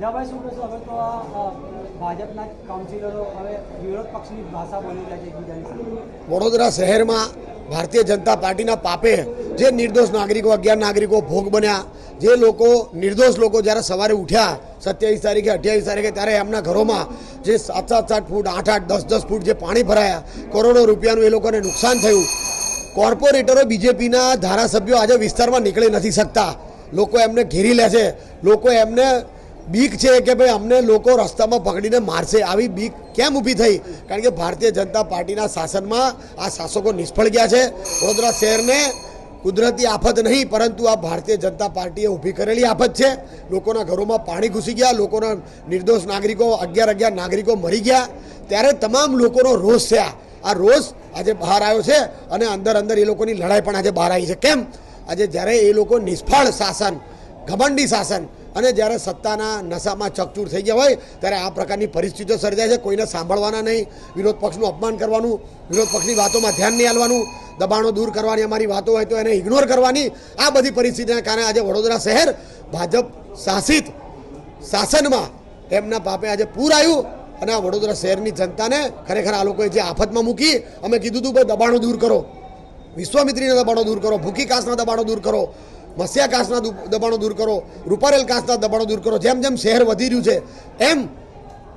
જવાભાઈ શું કહેશો? હવે તો આ ભાજપના કાઉન્સિલરો હવે વિરોધ પક્ષની ભાષા બોલી રહ્યા છે એકબીજાની વડોદરા શહેરમાં ભારતીય જનતા પાર્ટીના પાપે જે નિર્દોષ નાગરિકો અગિયાર નાગરિકો ભોગ બન્યા, જે લોકો, નિર્દોષ લોકો જ્યારે સવારે ઉઠ્યા, સત્યાવીસ તારીખે, અઠ્યાવીસ તારીખે, ત્યારે એમના ઘરોમાં જે સાત સાત સાત ફૂટ આઠ આઠ દસ દસ ફૂટ જે પાણી ભરાયા, કરોડો રૂપિયાનું એ લોકોને નુકસાન થયું. કોર્પોરેટરો બીજેપીના ધારાસભ્યો આજે વિસ્તારમાં નીકળી નથી શકતા. લોકો એમને ઘેરી લે છે. લોકો એમને બીક છે કે ભાઈ અમને લોકો રસ્તામાં પકડીને મારશે. આવી બીક કેમ ઊભી થઈ? કારણ કે ભારતીય જનતા પાર્ટીના શાસનમાં આ શાસકો નિષ્ફળ ગયા છે. વડોદરા શહેરને કુદરતી આફત નહીં, પરંતુ આ ભારતીય જનતા પાર્ટીએ ઊભી કરેલી આફત છે. લોકોના ઘરોમાં પાણી ઘૂસી ગયા, લોકોના નિર્દોષ નાગરિકો, અગિયાર અગિયાર નાગરિકો મરી ગયા. ત્યારે તમામ લોકોનો રોષ છે આ. રોષ આજે બહાર આવ્યો છે અને અંદર અંદર એ લોકોની લડાઈ પણ આજે બહાર આવી છે. કેમ? આજે જ્યારે એ લોકો નિષ્ફળ શાસન, ઘમંડી શાસન અને જ્યારે સત્તાના નશામાં ચકચૂર થઈ ગયા હોય, ત્યારે આ પ્રકારની પરિસ્થિતિઓ સર્જાય છે. કોઈને સાંભળવાના નહીં. વિરોધ પક્ષનું અપમાન કરવાનું, વિરોધ પક્ષની વાતોમાં ધ્યાન નહીં આવવાનું દબાણો દૂર કરવાની અમારી વાતો હોય તો એને ઇગ્નોર કરવાની, આ બધી પરિસ્થિતિના કારણે આજે વડોદરા શહેર ભાજપ શાસિત શાસનમાં એમના પાપે આજે પૂર આવ્યું અને આ વડોદરા શહેરની જનતાને ખરેખર આ લોકોએ જે આફતમાં મૂકી, અમે કીધું હતું, ભાઈ, દબાણો દૂર કરો. વિશ્વામિત્રીના દબાણો દૂર કરો. ભૂખી કાસના દબાણો દૂર કરો. મસ્યા કાસના દબાણો દૂર કરો, રૂપારેલ કાસના દબાણો દૂર કરો, જેમ જેમ શહેર વધી રહ્યું છે, એમ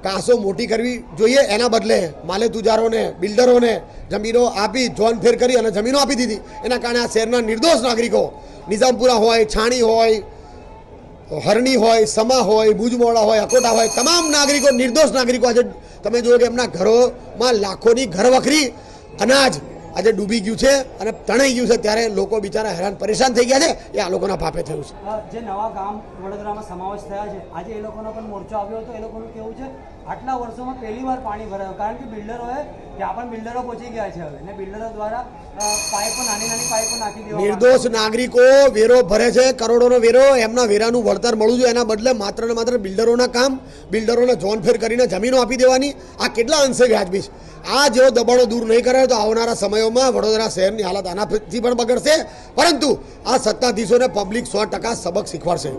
કાસો મોટી કરવી જોઈએ. એના બદલે માલે તુજારોને બિલ્ડરોને જમીનો આપી જોન ફેર કરી અને જમીનો આપી દીધી. એના કારણે આ શહેરના નિર્દોષ નાગરિકો, નિઝામપુરા હોય, છાણી હોય, હરણી હોય, સમા હોય, ભુજમોડા હોય, અકોટા હોય, તમામ નાગરિકો, નિર્દોષ નાગરિકો આજે તમે જોયો કે એમના ઘરોમાં લાખોની ઘર વખરી અનાજ આજે ડૂબી ગયું છે અને તણાઈ ગયું છે ત્યારે લોકો બિચારા હેરાન પરેશાન થઈ ગયા છે. એ આ લોકોના પાપે થયું છે. જે નવા ગામ વડોદરામાં સમાવેશ થયા છે આજે એ લોકોનો પણ મોરચો આવ્યો હતો. એ લોકોનું કેવું છે આટલા વર્ષોમાં પહેલી વાર પાણી ભરાયું કારણ કે બિલ્ડરોએ ત્યાં પણ બિલ્ડરો પહોંચી ગયા છે હવે. અને બિલ્ડરો દ્વારા પાઇપો નાની નાની પાઇપો નાખી દેવા નિર્દોષ નાગરિકો વેરો ભરે છે કરોડોનો વેરો એમના વેરાનું વળતર મળવું જોઈએ. એના બદલે માત્ર ને માત્ર બિલ્ડરોના કામ બિલ્ડરોને જોનફેર કરીને જમીનો આપી દેવાની. આ કેટલા અંશે વ્યાજબી છે? આ જેવો દબાણો દૂર નહીં કરે તો આવનારા સમયોમાં વડોદરા શહેરની હાલત આનાથી પણ બગડશે. પરંતુ આ સત્તાધીશોને પબ્લિક સો ટકા સબક શીખવાડશે.